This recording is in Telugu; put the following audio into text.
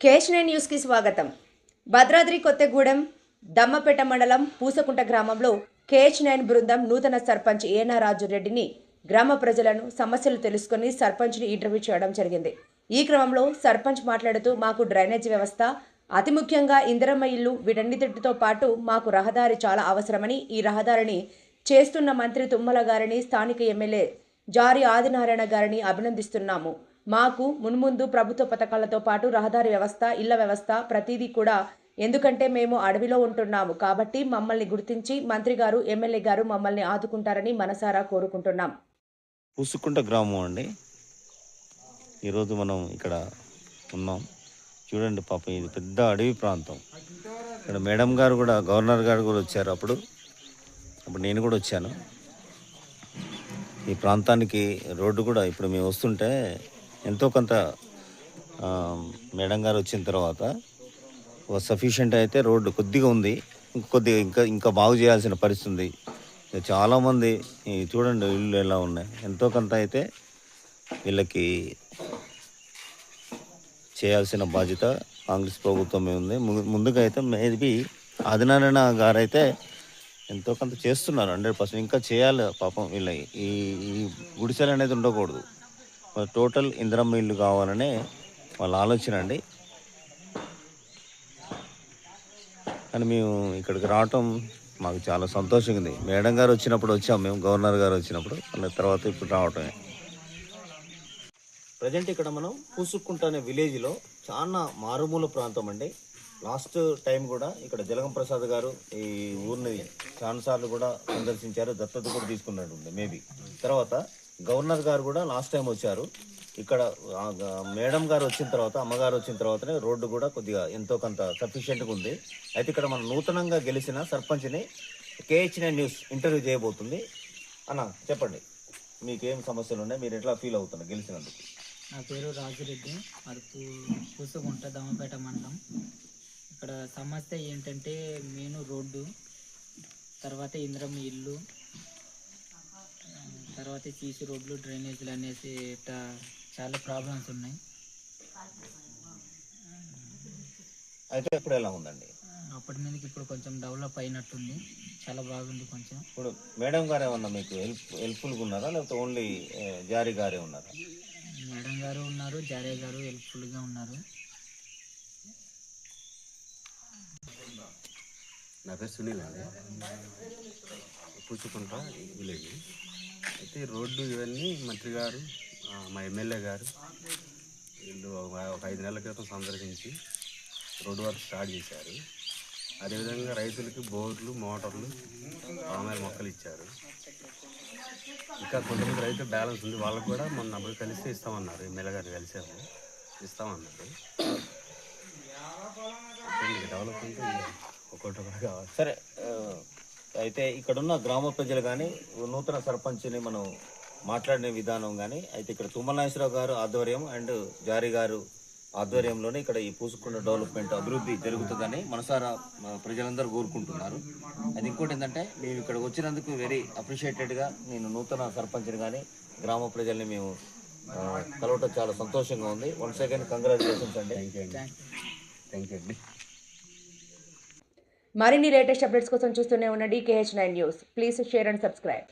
కేశనే న్యూస్కి స్వాగతం. భద్రాద్రి కొత్తగూడెం దమ్మపేట మండలం పూసకుంట గ్రామంలో కేహెచ్ నైన్ బృందం నూతన సర్పంచ్ ఏనారాజు రెడ్డిని గ్రామ ప్రజలను సమస్యలు తెలుసుకుని సర్పంచ్ని ఇంటర్వ్యూ చేయడం జరిగింది. ఈ క్రమంలో సర్పంచ్ మాట్లాడుతూ మాకు డ్రైనేజ్ వ్యవస్థ అతి ముఖ్యంగా ఇందిరమ్మ ఇల్లు వీటన్నిటితో పాటు మాకు రహదారి చాలా అవసరమని ఈ రహదారిని చేస్తున్న మంత్రి తుమ్మల గారిని స్థానిక ఎమ్మెల్యే జారి ఆదినారాయణ గారిని అభినందిస్తున్నాము. మాకు మున్ముందు ప్రభుత్వ పథకాలతో పాటు రహదారి వ్యవస్థ ఇళ్ళ వ్యవస్థ ప్రతిదీ కూడా ఎందుకంటే మేము అడవిలో ఉంటున్నాము కాబట్టి మమ్మల్ని గుర్తించి మంత్రి గారు ఎమ్మెల్యే గారు మమ్మల్ని ఆదుకుంటారని మనసారా కోరుకుంటున్నాం. పూసుకుంట గ్రామం అండి. ఈరోజు మనం ఇక్కడ ఉన్నాం. చూడండి పాపం ఇది పెద్ద అడవి ప్రాంతం. ఇక్కడ మేడం గారు కూడా గవర్నర్ గారు కూడా వచ్చారు అప్పుడు. అప్పుడు నేను కూడా వచ్చాను. ఈ ప్రాంతానికి రోడ్డు కూడా ఇప్పుడు మేము వస్తుంటే ఎంతో కొంత మేడం గారు వచ్చిన తర్వాత సఫిషియంట్ అయితే రోడ్డు కొద్దిగా ఉంది. కొద్దిగా ఇంకా ఇంకా బాగు చేయాల్సిన పరిస్థితి ఉంది. చాలామంది చూడండి ఇల్లు ఎలా ఉన్నాయి. ఎంతో కొంత అయితే వీళ్ళకి చేయాల్సిన బాధ్యత కాంగ్రెస్ ప్రభుత్వమే ఉంది. ముందుగా అయితే మేబీ ఆదినారాయణ గారు అయితే ఎంతో కొంత చేస్తున్నారు. హండ్రెడ్ పర్సెంట్ ఇంకా చేయాలి పాపం వీళ్ళ ఈ ఈ గుడిసెలు అనేది ఉండకూడదు. టోటల్ ఇందిరమ్మ ఇల్లు కావాలనే వాళ్ళ ఆలోచన అండి. కానీ మేము ఇక్కడికి రావటం మాకు చాలా సంతోషంగా ఉంది మేడం గారు వచ్చినప్పుడు వచ్చాము మేము గవర్నర్ గారు వచ్చినప్పుడు. మళ్ళీ తర్వాత ఇప్పుడు రావటమే. ప్రజెంట్ ఇక్కడ మనం పూసుక్కుంట అనే విలేజ్లో చాలా మారుమూల ప్రాంతం అండి లాస్ట్ టైం కూడా ఇక్కడ జలగం ప్రసాద్ గారు ఈ ఊరిని చాలాసార్లు కూడా సందర్శించారు. దత్తత కూడా తీసుకున్నట్టుంది మేబీ. తర్వాత గవర్నర్ గారు కూడా లాస్ట్ టైం వచ్చారు. ఇక్కడ మేడం గారు వచ్చిన తర్వాత అమ్మగారు వచ్చిన తర్వాతనే రోడ్డు కూడా కొద్దిగా ఎంతో కొంత సఫిషియెంట్గా ఉంది. అయితే ఇక్కడ మనం నూతనంగా గెలిచిన సర్పంచ్ని కేహెచ్ఎన్ న్యూస్ ఇంటర్వ్యూ చేయబోతుంది. అన్న చెప్పండి. మీకేం సమస్యలు ఉన్నాయి? మీరు ఎట్లా ఫీల్ అవుతున్నారు గెలిచినందుకు? నా పేరు రాజురెడ్డి. అరకు పూ పూసగుంట దమ్మపేట మండలం. ఇక్కడ సమస్య ఏంటంటే మెయిన్ రోడ్డు తర్వాత ఇంద్రం ఇల్లు తర్వాత సీసీ రోడ్లు డ్రైనేజీలు అనేసి ఇట్లా చాలా ప్రాబ్లమ్స్ ఉన్నాయి. అయితే ఇప్పుడు ఎలా ఉందండి? అప్పటి మీదకి ఇప్పుడు కొంచెం డెవలప్ అయినట్టుంది. చాలా బాగుంది కొంచెం. ఇప్పుడు మేడం గారు ఏమన్నా మీకు హెల్ప్ హెల్ప్ఫుల్గా ఉన్నారా? లేకపోతే ఓన్లీ జారీ గారే ఉన్నారా? మేడం గారు ఉన్నారు జారే గారు హెల్ప్ఫుల్గా ఉన్నారు. నా పేరు సునీల్ అండి. పూచుకుంట విలేజ్. అయితే రోడ్డు ఇవన్నీ మంత్రి గారు మా ఎమ్మెల్యే గారు వీళ్ళు ఒక ఐదు నెలల క్రితం సందర్శించి రోడ్డు వర్క్ స్టార్ట్ చేశారు. అదేవిధంగా రైతులకి బోర్లు మోటార్లు పామాయిల్ మొక్కలు ఇచ్చారు. ఇంకా కొంతమంది రైతు బ్యాలెన్స్ ఉంది. వాళ్ళకు కూడా మొన్న అప్పుడు కలిస్తే ఇస్తామన్నారు. ఎమ్మెల్యే గారు కలిసాము ఇస్తామన్నారు. డెవలప్మెంట్ ఒక్కొక్కటి ఒకటి కావాలి. సరే అయితే ఇక్కడున్న గ్రామ ప్రజలు కానీ నూతన సర్పంచ్ని మనం మాట్లాడిన విధానం కానీ అయితే ఇక్కడ తుమ్మలనాగేశ్వరరావు గారు ఆధ్వర్యం అండ్ జారీ గారు ఆధ్వర్యంలోనే ఇక్కడ ఈ పూసుకుండ డెవలప్మెంట్ అభివృద్ధి జరుగుతుందని మనసారా ప్రజలందరూ కోరుకుంటున్నారు. అది ఇంకోటి ఏంటంటే మేము ఇక్కడికి వచ్చినందుకు వెరీ అప్రిషియేటెడ్గా నేను నూతన సర్పంచ్ని కానీ గ్రామ ప్రజల్ని మేము కలవటం చాలా సంతోషంగా ఉంది. వన్ సెకండ్ కంగ్రాచులేషన్స్ అండి. థ్యాంక్ యూ అండి. మరిన్ని లేటెస్ట్ అప్డేట్స్ కోసం చూస్తూనే ఉండండి K H nine. Please share and subscribe.